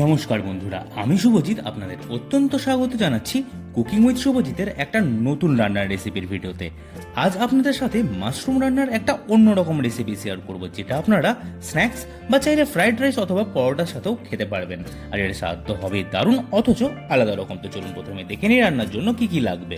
নমস্কার বন্ধুরা, আমি শুভজিৎ, আপনাদের অত্যন্ত স্বাগত জানাচ্ছি কুকিং উইথ শুভজিতের একটা নতুন রান্নার রেসিপির ভিডিওতে। আজ আপনাদের সাথে মাশরুম রান্নার একটা অন্যরকম রেসিপি শেয়ার করব, যেটা আপনারা স্ন্যাক্স বা চাইলে ফ্রাইড রাইস অথবা পরোটার সাথেও খেতে পারবেন। আর এর স্বাদ তো হবে দারুণ, অথচ আলাদা রকম তো চলুন প্রথমে দেখে নিই রান্নার জন্য কি কি লাগবে।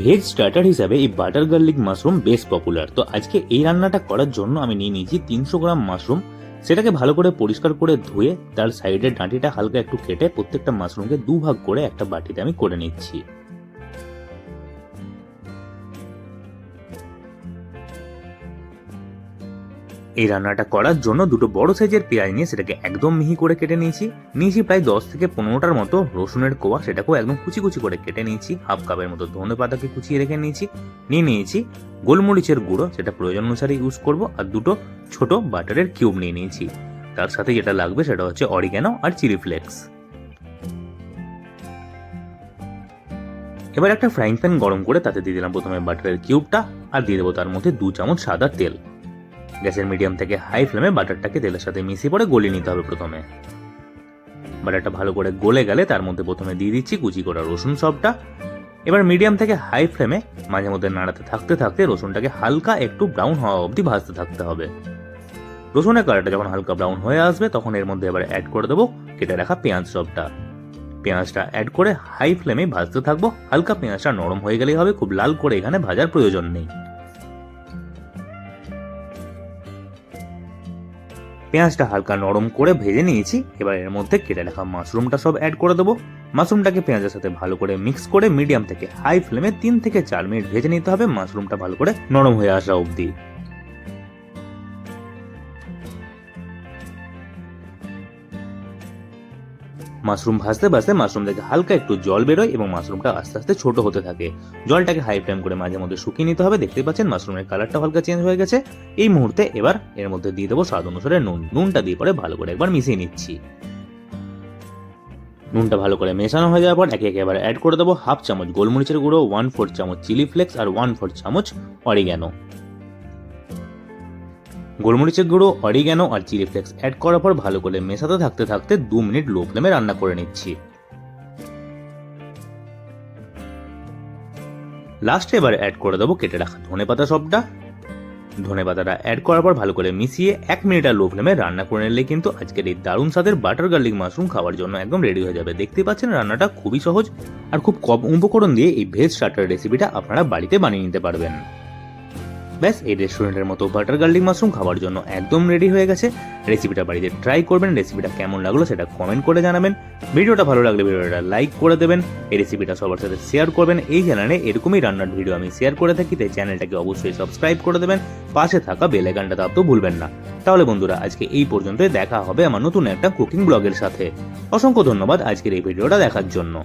ভেজ স্টার্টার হিসাবে এই বাটার গার্লিক মাশরুম বেশ পপুলার তো আজকে এই রান্নাটা করার জন্য আমি নিয়ে নিয়েছি তিনশো গ্রাম মাশরুম সেটাকে ভালো করে পরিষ্কার করে ধুয়ে তার সাইডের ডাঁটিটা হালকা একটু কেটে প্রত্যেকটা মাশরুমকে দুভাগ করে একটা বাটিতে আমি করে নিচ্ছি। এই রান্নাটা করার জন্য দুটো বড় সাইজের পেঁয়াজ নিয়ে সেটাকে একদম মিহি করে কেটে নিয়েছি। নিয়েছি প্রায় দশ থেকে পনেরোটার মতো রসুনের কোয়া, সেটাকেও একদম কুচি কুচি করে কেটে নিয়েছি। হাফ কাপের মতো ধনে পাতাকে কুচিয়ে রেখে নিয়েছি। নিয়ে নিয়েছি গোলমরিচের গুঁড়ো, সেটা প্রয়োজন অনুসারে ইউজ করব, আর দুটো ছোট বাটারের কিউব নিয়ে নিয়েছি। তার সাথে যেটা লাগবে সেটা হচ্ছে অরিগ্যানো আর চিলি ফ্লেক্স এবার একটা ফ্রাইং প্যান গরম করে তাতে দিয়ে দিলাম প্রথমে বাটারের কিউবটা, আর দিয়ে দেবো তার মধ্যে দু চামচ সাদা তেল। গ্যাসের মিডিয়াম থেকে হাই ফ্লেমে বাটারটাকে তেলের সাথে মিশিয়ে পরে গলিয়ে নিতে হবে প্রথমে। বাটারটা ভালো করে গলে গেলে তার মধ্যে প্রথমে দিয়ে দিচ্ছি কুচি করা রসুন সবটা। এবার মিডিয়াম থেকে হাই ফ্লেমে মাঝে মধ্যে নাড়াতে থাকতে থাকতে রসুনটাকে হালকা একটু ব্রাউন হওয়া অবধি ভাজতে থাকতে হবে। রসুনের কালারটা যখন হালকা ব্রাউন হয়ে আসবে, তখন এর মধ্যে এবার অ্যাড করে দেবো কেটে রাখা পেঁয়াজ সবটা। পেঁয়াজটা অ্যাড করে হাই ফ্লেমে ভাজতে থাকব। হালকা পেঁয়াজটা নরম হয়ে গেলেই হবে, খুব লাল করে এখানে ভাজার প্রয়োজন নেই। পেঁয়াজটা হালকা নরম করে ভেজে নিয়েছি, এবার এর মধ্যে কেটে রাখা মাশরুমটা সব অ্যাড করে দেবো। মাশরুমটাকে পেঁয়াজের সাথে ভালো করে মিক্স করে মিডিয়াম থেকে হাই ফ্লেমে তিন থেকে চার মিনিট ভেজে নিতে হবে, মাশরুমটা ভালো করে নরম হয়ে আসা অবধি। মাশরুম ভাজতে ভাজতে মাশরুম থেকে হালকা একটু জল বেরোয় এবং মাশরুমটা আস্তে আস্তে ছোট হতে থাকে। জলটাকে হাই ফ্লেম করে মাঝে মধ্যে শুকিয়ে নিতে হবে। দেখতে পাচ্ছেন মাশরুমের কালারটা হালকা চেঞ্জ হয়ে গেছে। এই মুহূর্তে এবার এর মধ্যে দিয়ে দেবো স্বাদ অনুসারে নুন। নুনটা দিয়ে পরে ভালো করে একবার মিশিয়ে নিচ্ছি। নুনটা ভালো করে মেশানো হয়ে যাওয়ার পর একে একে এবার অ্যাড করে দেবো হাফ চামচ গোলমরিচের গুঁড়ো ওয়ান ফোর চামচ চিলি ফ্লেক্স আর ওয়ান ফোর চামচ অরিগ্যানো গোলমরিচের গুঁড়ো অরিগ্যানো আর চিলি ফ্লেক্স অ্যাড করার পর ভালো করে মেশাতে থাকতে থাকতে দু মিনিট লো ফ্লেমে রান্না করে নিচ্ছি। লাস্টে এবার অ্যাড করে দেবো কেটে রাখা ধনে পাতা সবটা। ধনে পাতাটা অ্যাড করার পর ভালো করে মিশিয়ে এক মিনিট আর লো ফ্লেমে রান্না করে নিলে কিন্তু আজকের এই দারুণ স্বাদের বাটার গার্লিক মাশরুম খাওয়ার জন্য একদম রেডি হয়ে যাবে। দেখতে পাচ্ছেন রান্নাটা খুবই সহজ আর খুব কম উপকরণ দিয়ে এই ভেজ স্টার্টার রেসিপিটা আপনারা বাড়িতে বানিয়ে নিতে পারবেন। ব্যাস, এই রেস্টুরেন্টের মতো বাটার গার্লিক মাশরুম খাওয়ার জন্য একদম রেডি হয়ে গেছে। রেসিপিটা বাড়িতে ট্রাই করবেন রেসিপিটা কেমন লাগল সেটা কমেন্ট করে জানাবেন। ভিডিওটা ভালো লাগলে ভিডিওটা লাইক করে দেবেন, এই রেসিপিটা সবার সাথে শেয়ার করবেন। এই চ্যানেলে এরকমই রান্নার ভিডিও আমি শেয়ার করে থাকি, তাই চ্যানেলটাকে অবশ্যই সাবস্ক্রাইব করে দেবেন। পাশে থাকা বেল আইকনটা দাবতেও ভুলবেন না। তাহলে বন্ধুরা, আজকে এই পর্যন্তই। দেখা হবে আমার নতুন একটা কুকিং ব্লগের সাথে। অসংখ্য ধন্যবাদ আজকের এই ভিডিওটা দেখার জন্য।